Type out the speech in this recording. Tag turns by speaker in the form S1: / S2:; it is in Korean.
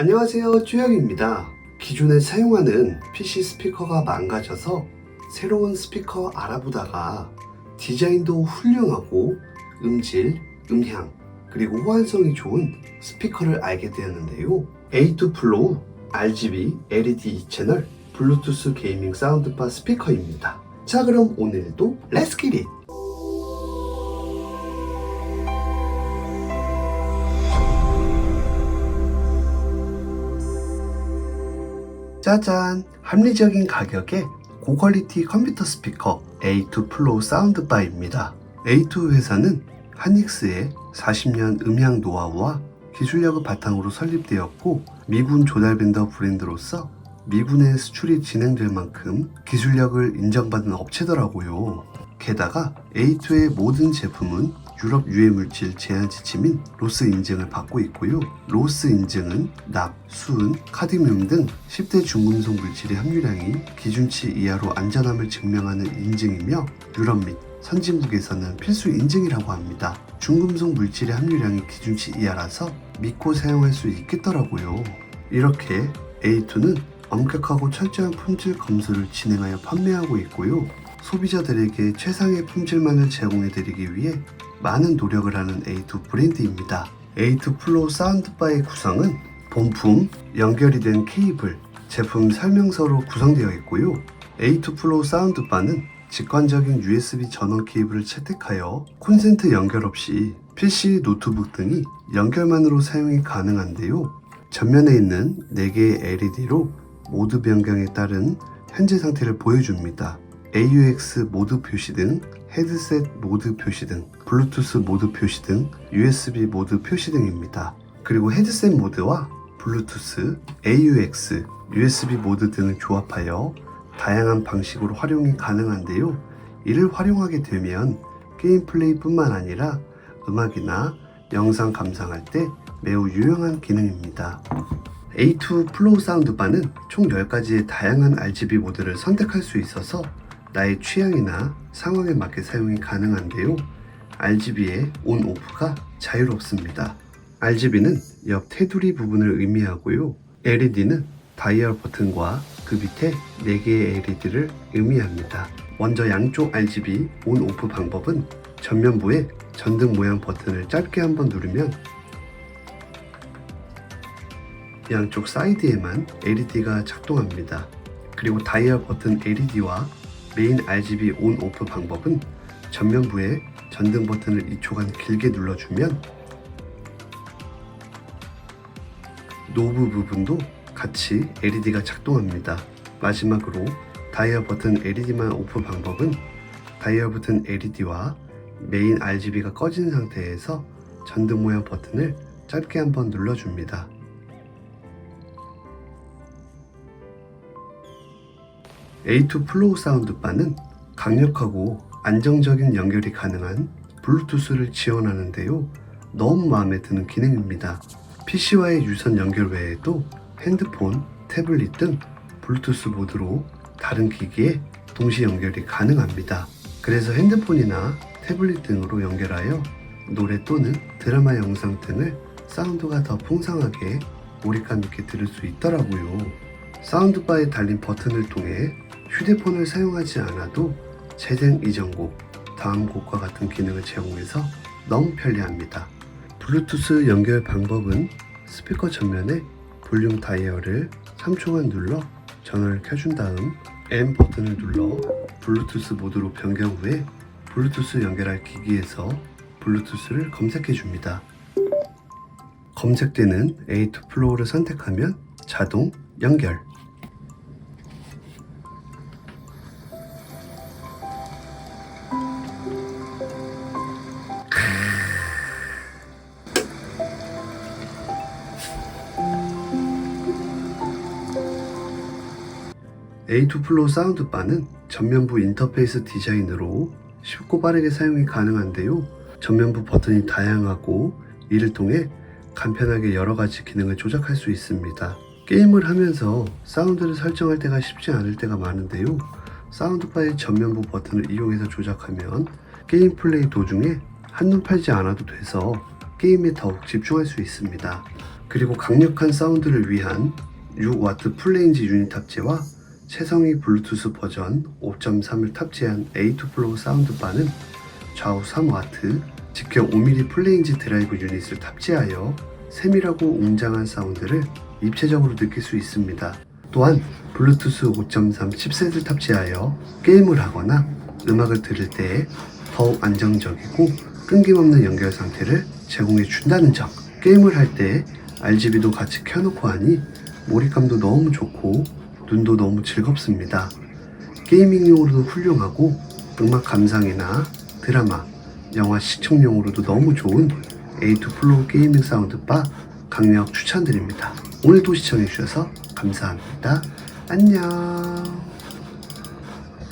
S1: 안녕하세요 쭈혁입니다. 기존에 사용하는 PC 스피커가 망가져서 새로운 스피커 알아보다가 디자인도 훌륭하고 음질, 음향, 그리고 호환성이 좋은 스피커를 알게 되었는데요. A2 플로우 RGB LED 2채널 블루투스 게이밍 사운드바 스피커입니다. 자 그럼 오늘도 렛츠 기릿 짜잔! 합리적인 가격에 고퀄리티 컴퓨터 스피커 A2 플로우 사운드바입니다. A2 회사는 하닉스의 40년 음향 노하우와 기술력을 바탕으로 설립되었고 미군 조달 밴더 브랜드로서 미군에 수출이 진행될 만큼 기술력을 인정받은 업체더라고요. 게다가 A2의 모든 제품은 유럽 유해 물질 제한 지침인 로스 인증을 받고 있고요. 로스 인증은 납, 수은, 카드뮴 등 10대 중금속 물질의 함유량이 기준치 이하로 안전함을 증명하는 인증이며 유럽 및 선진국에서는 필수 인증이라고 합니다. 중금속 물질의 함유량이 기준치 이하라서 믿고 사용할 수 있겠더라고요. 이렇게 A2는 엄격하고 철저한 품질 검수를 진행하여 판매하고 있고요. 소비자들에게 최상의 품질만을 제공해드리기 위해 많은 노력을 하는 A2 브랜드입니다. A2 플로우 사운드바의 구성은 본품, 연결이 된 케이블, 제품 설명서로 구성되어 있고요. A2 플로우 사운드바는 직관적인 USB 전원 케이블을 채택하여 콘센트 연결 없이 PC, 노트북 등이 연결만으로 사용이 가능한데요. 전면에 있는 4개의 LED로 모드 변경에 따른 현재 상태를 보여줍니다. AUX 모드 표시 등 헤드셋 모드 표시 등 블루투스 모드 표시 등 USB 모드 표시 등입니다. 그리고 헤드셋 모드와 블루투스, AUX, USB 모드 등을 조합하여 다양한 방식으로 활용이 가능한데요. 이를 활용하게 되면 게임 플레이뿐만 아니라 음악이나 영상 감상할 때 매우 유용한 기능입니다. A2 플로우 사운드바는 총 10가지의 다양한 RGB 모드를 선택할 수 있어서 나의 취향이나 상황에 맞게 사용이 가능한데요. RGB의 온 오프가 자유롭습니다. RGB는 옆 테두리 부분을 의미하고요. LED는 다이얼 버튼과 그 밑에 4개의 LED를 의미합니다. 먼저 양쪽 RGB 온 오프 방법은 전면부에 전등 모양 버튼을 짧게 한번 누르면 양쪽 사이드에만 LED가 작동합니다. 그리고 다이얼 버튼 LED와 메인 RGB 온 오프 방법은 전면부에 전등 버튼을 2초간 길게 눌러주면 노브 부분도 같이 LED가 작동합니다. 마지막으로 다이얼 버튼 LED만 오프 방법은 다이얼 버튼 LED와 메인 RGB가 꺼진 상태에서 전등 모양 버튼을 짧게 한번 눌러줍니다. A2 플로우 사운드바는 강력하고 안정적인 연결이 가능한 블루투스를 지원하는데요. 너무 마음에 드는 기능입니다. PC와의 유선 연결 외에도 핸드폰, 태블릿 등 블루투스 모드로 다른 기기에 동시 연결이 가능합니다. 그래서 핸드폰이나 태블릿 등으로 연결하여 노래 또는 드라마 영상 등을 사운드가 더 풍성하게 몰입감 있게 들을 수 있더라고요. 사운드바에 달린 버튼을 통해 휴대폰을 사용하지 않아도 재생 이전 곡, 다음 곡과 같은 기능을 제공해서 너무 편리합니다. 블루투스 연결 방법은 스피커 전면에 볼륨 다이얼을 3초간 눌러 전원을 켜준 다음 M 버튼을 눌러 블루투스 모드로 변경 후에 블루투스 연결할 기기에서 블루투스를 검색해 줍니다. 검색되는 A2 플로우를 선택하면 자동 연결. A2 플로우 사운드바는 전면부 인터페이스 디자인으로 쉽고 빠르게 사용이 가능한데요. 전면부 버튼이 다양하고 이를 통해 간편하게 여러 가지 기능을 조작할 수 있습니다. 게임을 하면서 사운드를 설정할 때가 쉽지 않을 때가 많은데요. 사운드바의 전면부 버튼을 이용해서 조작하면 게임 플레이 도중에 한눈 팔지 않아도 돼서 게임에 더욱 집중할 수 있습니다. 그리고 강력한 사운드를 위한 6와트 풀레인지 유닛 탑재와 최성희 블루투스 버전 5.3을 탑재한 A2 플로우 사운드바는 좌우 3와트, 직격 5mm 플레인지 드라이브 유닛을 탑재하여 세밀하고 웅장한 사운드를 입체적으로 느낄 수 있습니다. 또한 블루투스 5.3 칩셋을 탑재하여 게임을 하거나 음악을 들을 때 더욱 안정적이고 끊김없는 연결 상태를 제공해 준다는 점. 게임을 할 때 RGB도 같이 켜놓고 하니 몰입감도 너무 좋고 눈도 너무 즐겁습니다. 게이밍용으로도 훌륭하고 음악 감상이나 드라마, 영화 시청용으로도 너무 좋은 A2 플로우 게이밍 사운드바 강력 추천드립니다. 오늘도 시청해주셔서 감사합니다. 안녕.